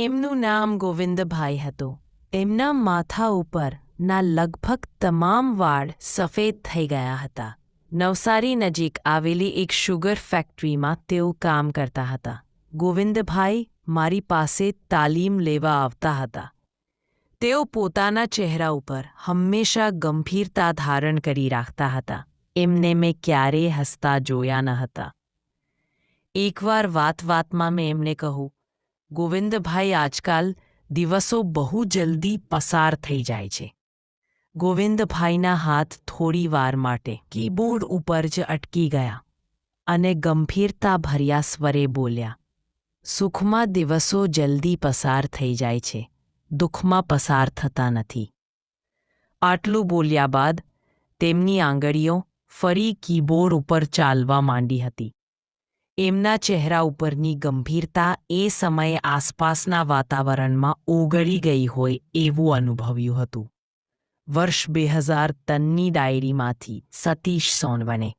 એમનું નામ ગોવિંદભાઈ હતું. એમના માથા ઉપર ના લગભગ તમામ વાળ સફેદ થઈ ગયા હતા. નવસારી નજીક આવેલી એક શુગર ફેક્ટરીમાં તેઓ કામ કરતા હતા. ગોવિંદભાઈ મારી પાસે તાલીમ લેવા આવતા હતા. તેઓ પોતાના ચહેરા ઉપર હંમેશા ગંભીરતા ધારણ કરી રાખતા હતા. એમને મેં ક્યારેય હસતા જોયા ન હતા. એકવાર વાત વાતમાં મેં એમને કહું, ગોવિંદભાઈ, આજકાલ દિવસો બહુ જલ્દી પસાર થઈ જાય છે. ગોવિંદભાઈના હાથ થોડી વાર માટે કીબોર્ડ ઉપર જ અટકી ગયા અને ગંભીરતા ભર્યા સ્વરે બોલ્યા, સુખમાં દિવસો જલ્દી પસાર થઈ જાય છે, દુઃખમાં પસાર થતા નથી. આટલું બોલ્યા બાદ તેમની આંગળીઓ ફરી કીબોર્ડ ઉપર ચાલવા માંડી હતી. એમના ચહેરા ઉપરની ગંભીરતા એ સમયે આસપાસના વાતાવરણમાં ઓગળી ગઈ હોય એવું અનુભવ્યું હતું. વર્ષ બે હજાર તનની ડાયરીમાંથી સતીશ સોનવને